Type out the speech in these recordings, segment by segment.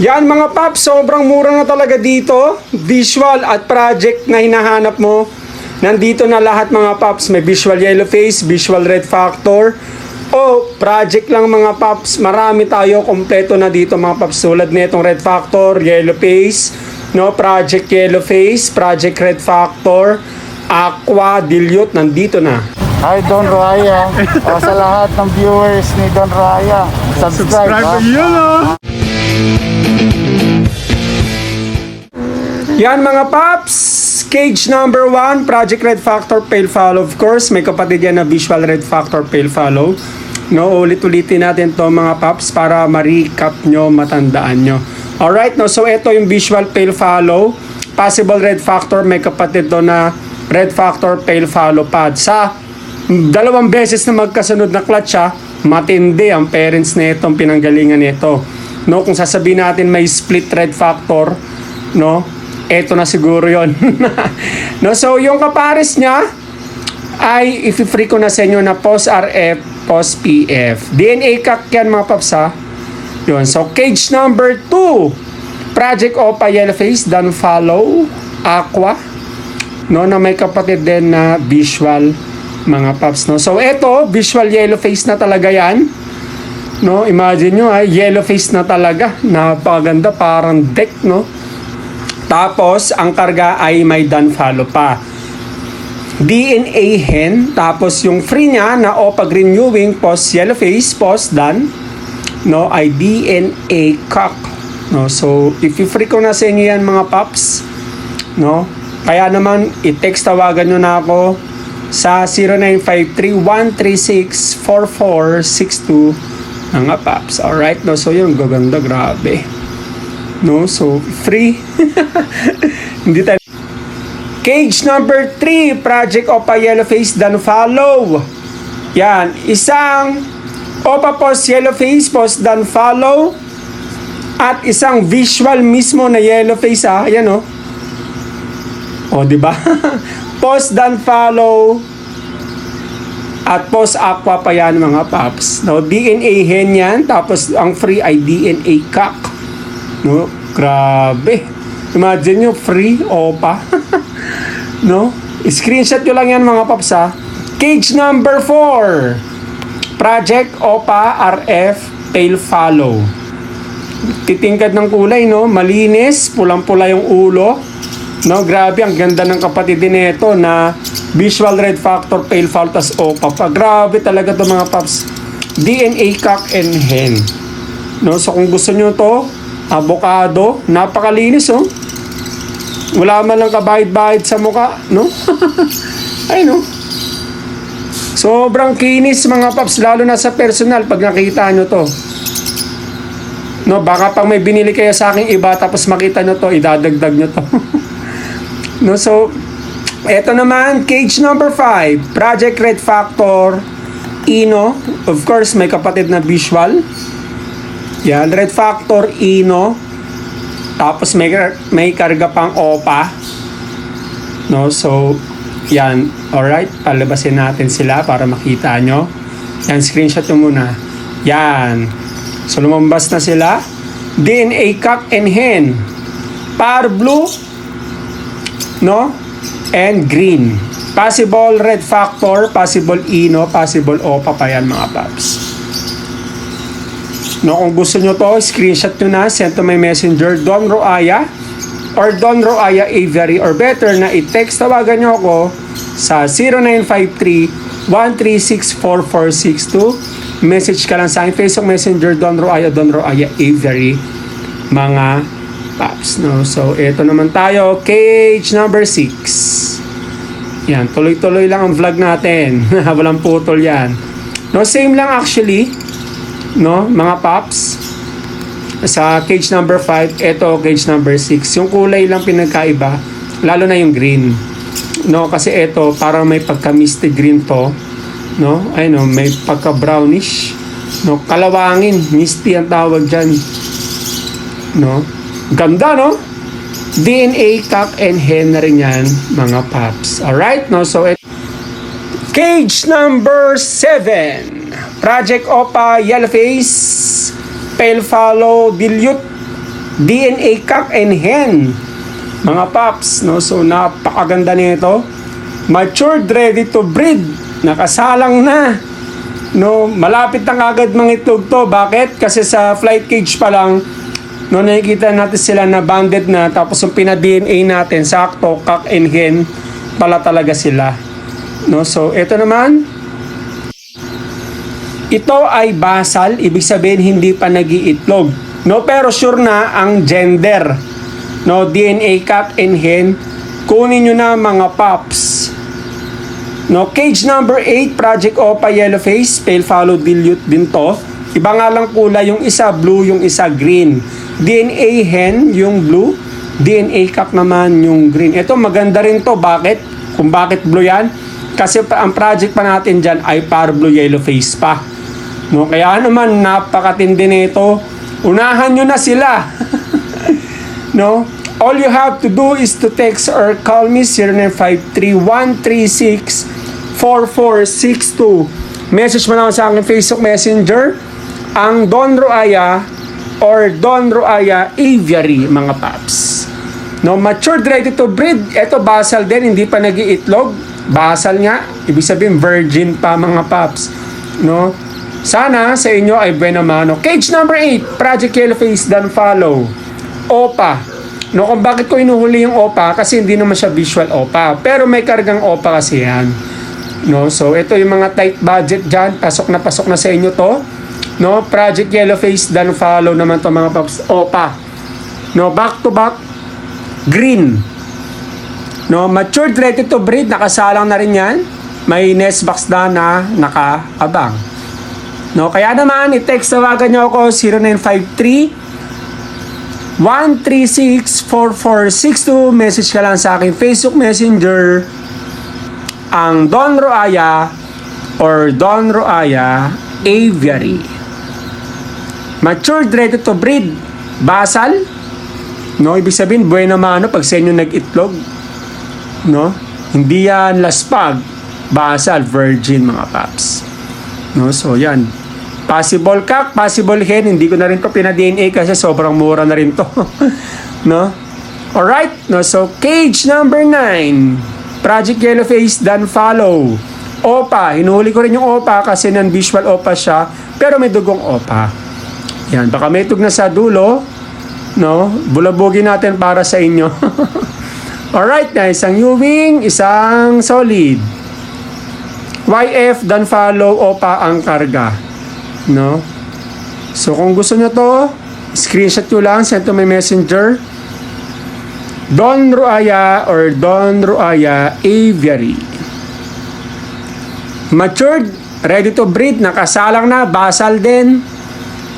Yan mga paps, sobrang mura na talaga dito. Visual at project na hinahanap mo. Nandito na lahat mga paps. May visual yellow face, visual red factor. O project lang mga paps. Marami tayo kompleto na dito mga paps. Tulad nitong red factor, yellow face, no, project yellow face, project red factor, aqua, dilute, nandito na. Hi Don Raya. o, sa lahat ng viewers ni Don Raya, subscribe. ha? yun ah. Yan mga paps, cage number 1, Project Red Factor Pale Follow. Of course, may kapatid yan na Visual Red Factor Pale Follow. No, ulit-ulitin natin to mga paps para ma-recap nyo, matandaan nyo. Alright, no, so ito yung Visual Pale Follow. Possible Red Factor, may kapatid to na Red Factor Pale Follow pad. Sa dalawang beses na magkasunod na clutch ha, matindi ang parents na itong pinanggalingan nito. No, kung sasabihin natin may split red factor, no, eto na siguro yon no, so yung kapares niya ay i-free ko na sa inyo na post RF, post PF. DNA kak yan mga paps ha. Yun, so cage number 2, Project Opa Yellow Face, done follow, Aqua, no, na may kapatid din na visual mga paps, no. So eto, visual yellow face na talaga yan. No, imagine nyo ay yellow face na talaga. Napaganda, parang deck, no. Tapos, ang karga ay may done follow pa. DNA hen, tapos yung free niya na OPA renewing post yellow face, post done, no, ay DNA cock. No, so, if you free ko na sa inyo yan mga paps, no, kaya naman, i-text tawagan nyo na ako sa 0953-136-4462 mga paps. Alright, no, so yun, gaganda, grabe. No, so, free. Hindi tayo Cage number 3, Project Opa Yellow Face Dan Follow. Yan, isang Opa Post Yellow Face Post Dan Follow at isang visual mismo na yellow face ah. Ayan oh. O, di ba? post dan follow at post aqua pa yan mga paps. No, DNA hen yan tapos ang free ay DNA cock. No, grabe. Imagine nyo, free opa. no? Screenshot nyo lang yan mga paps ha. Cage number 4. Project OPA RF Tail Follow. Titingkad ng kulay, no? Malinis, pulang-pula yung ulo. No, grabe, ang ganda ng kapatid din nito na visual red factor pale follow tas OPA pa. Grabe talaga to mga paps. DNA cock and hen. No, so kung gusto nyo to, avocado, napakalinis oh. Wala man lang kabahid-bahid sa muka, no? Ay, no? Sobrang kinis mga paps, lalo na sa personal pag nakita nyo to. No, baka pang may binili kayo sa aking iba tapos makita nyo to, idadagdag nyo to. no, so, eto naman, cage number 5, Project Red Factor, Ino. Of course, may kapatid na visual. Yan, Red Factor, Ino. Tapos may, may karga pang OPA. No, so, yan. Alright, palabasin natin sila para makita nyo. Yan, screenshot nyo muna. Yan. So, lumabas na sila. DNA cock and hen. Par blue. No? And green. Possible red factor, possible ino, possible opa pa yan mga paps. No, kung gusto nyo to, screenshot nyo na, send to my messenger, Don Roaya, or Don Roaya Avery, or better na i-text, tawagan nyo ako sa 0953-1364462. Message ka lang sa akin, Facebook Messenger, Don Roaya, Don Roaya Avery, mga paps, no? So, ito naman tayo, cage number 6. Yan, tuloy-tuloy lang ang vlog natin. Walang putol yan. No, same lang actually no, mga paps. Sa cage number 5, ito cage number 6. Yung kulay lang pinagkaiba, lalo na yung green. No, kasi ito parang may pagka-misty green to, no? Ay no, may pagka-brownish. No, kalawangin, misty ang tawag diyan. No? Ganda, no? DNA cock and hen na rin yan, mga paps. Alright, no? So, it, Cage number 7. Project Opa Yellow Face Pale Follow Dilute DNA cock and hen. Mga paps, no? So napakaganda nito. Matured, ready to breed. Nakasalang na. No, malapit na agad mga itlog to. Bakit? Kasi sa flight cage pa lang, no, nakikita natin sila na banded na. Tapos yung pina-DNA natin, sakto, cock and hen, pala talaga sila. No, so ito naman, ito ay basal, ibig sabihin hindi pa nag-iitlog. No, pero sure na ang gender. No, DNA cock and hen. Kunin nyo na mga pops. No, cage number 8, Project Opa Yellow Face, pale follow dilute din to. Iba nga lang kulay, yung isa blue, yung isa green. DNA hen, yung blue. DNA cock naman yung green. Ito maganda rin to. Bakit? Kung bakit blue yan? Kasi ang project pa natin dyan ay par blue yellow face pa. No, kaya naman napakatindi nito. Unahan nyo na sila. no? All you have to do is to text or call me 0953-136-4462. Message mo lang sa aking Facebook Messenger ang Don Roaya or Don Roaya Aviary mga paps. No, matured ready to breed. Ito basal din, hindi pa nag-iitlog. Basal nga, ibig sabihin virgin pa mga paps. No? Sana sa inyo ay buena mano. Cage number 8, Project Yellowface Dan Follow. OPA. No, kung bakit ko inuhuli yung OPA kasi hindi naman siya visual OPA. Pero may kargang OPA kasi yan. No, so ito yung mga tight budget diyan, pasok na pasok na sa inyo to. No, Project Yellowface Dan Follow naman to mga paps. OPA. No, back to back green. No, matured ready to breed, nakasalang na rin yan. May nest box na na nakaabang. No, kaya naman, i-text tawagan niyo ako 0953 1364462 message ka lang sa akin Facebook Messenger ang Don Roaya or Don Roaya Aviary. Matured ready to breed. Basal. No, ibig sabihin bueno mano pag sa inyo nag-itlog. No? Hindi yan laspag. Basal, virgin mga paps. No, so yan. Possible cock, possible hen. Hindi ko na rin to pina-DNA kasi sobrang mura na rin to. no? Alright, no, so cage number 9. Project Yellowface Dan Follow. OPA, hinuhuli ko rin yung OPA kasi non-visual OPA siya, pero may dugong OPA. Yan, baka may tug sa dulo, no? Bulabugin natin para sa inyo. Alright, na isang Ewing, isang solid. YF dan follow OPA ang karga. No? So kung gusto nyo to, screenshot nyo lang, send to my messenger. Don Ruaya or Don Ruaya Aviary. Matured, ready to breed, nakasalang na, basal din.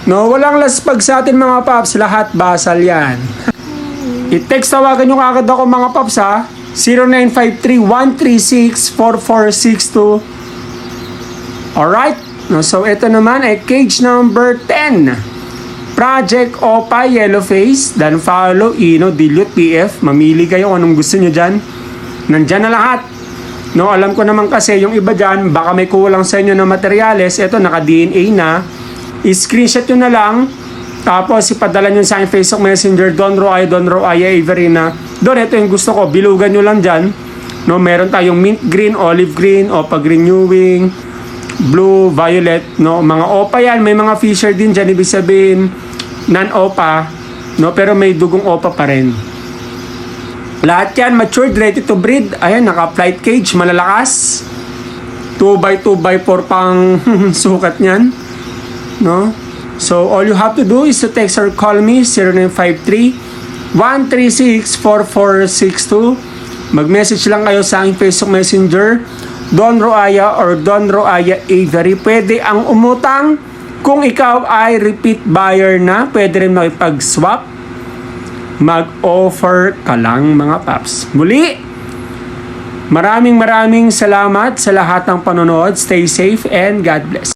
No, walang laspag sa atin mga paps, lahat basal yan. I-text tawagan nyo kagad ako mga paps ha. 0953-136-4462. Alright? No, so ito naman ay cage number 10. Project Opa Yellowface, Dan Follow, Ino, Dilute, PF. Mamili kayo anong gusto nyo dyan. Nandyan na lahat. No, alam ko naman kasi yung iba dyan, baka may kulang sa inyo na materyales. Ito, naka-DNA na. I-screenshot nyo na lang. Tapos, ipadala nyo sa aking Facebook Messenger, Don Roy, Don Roy, Averina. Don, ito yung gusto ko. Bilugan nyo lang dyan. No, meron tayong mint green, olive green, opa green newing, blue, violet, no, mga opa yan, may mga fisher din dyan, ibig sabihin, non-opa, no, pero may dugong opa pa rin. Lahat yan, matured, ready to breed, ayan, naka-flight cage, malalakas, 2x2x4 pang sukat niyan, no, so all you have to do is to text or call me, 0953 136-4462, mag-message lang kayo sa aking Facebook Messenger, Don Roaya or Don Roaya Avery. Pwede ang umutang kung ikaw ay repeat buyer na, pwede rin makipag-swap. Mag-offer ka lang mga paps. Muli, maraming maraming salamat sa lahat ng panonood. Stay safe and God bless.